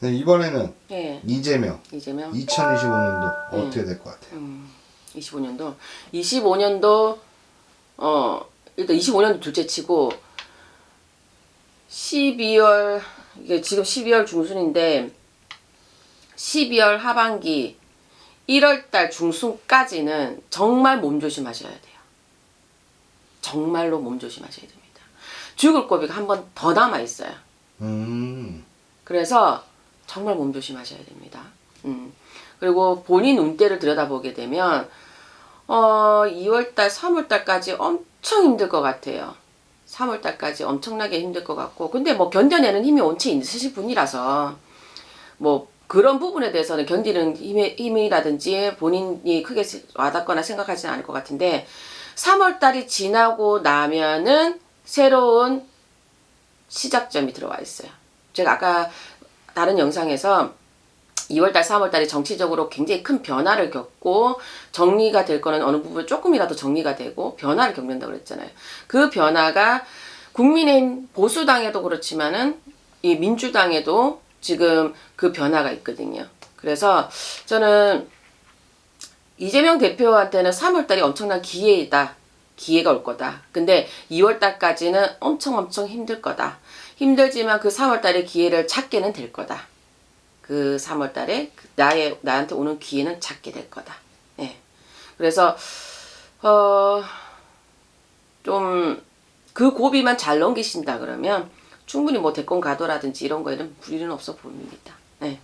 네, 이번에는 예, 이재명 이재명. 2025년도 네. 어떻게 될 것 같아요? 25년도 25년도 어 일단 25년도 둘째치고 12월 이게 지금 12월 중순인데 12월 하반기 1월 달 중순까지는 정말 몸 조심하셔야 돼요. 정말로 몸 조심하셔야 됩니다. 죽을 고비가 한 번 더 남아 있어요. 음, 그래서 정말 몸 조심하셔야 됩니다. 음. 그리고 본인 운대를 들여다보게 되면 어 2월달, 3월달까지 엄청 힘들 것 같아요. 3월달까지 엄청나게 힘들 것 같고 근데 뭐 견뎌내는 힘이 원체 있으실 분이라서 뭐 그런 부분에 대해서는 견디는 힘이, 힘이라든지 본인이 크게 와닿거나 생각하지는 않을 것 같은데 3월달이 지나고 나면은 새로운 시작점이 들어와 있어요. 제가 아까 다른 영상에서 2월달, 3월달에 정치적으로 굉장히 큰 변화를 겪고 정리가 될 거는 어느 부분 조금이라도 정리가 되고 변화를 겪는다고 그랬잖아요. 그 변화가 국민의힘 보수당에도 그렇지만은 이 민주당에도 지금 그 변화가 있거든요. 그래서 저는 이재명 대표한테는 3월달이 엄청난 기회이다. 기회가 올 거다. 근데 2월 달까지는 엄청 엄청 힘들 거다. 힘들지만 그 3월 달에 기회를 찾게는 될 거다. 그 3월 달에 나의 나한테 오는 기회는 찾게 될 거다. 예. 그래서 어 좀 그 고비만 잘 넘기신다 그러면 충분히 뭐 대권 가도라든지 이런 거에는 불리는 없어 보입니다. 네.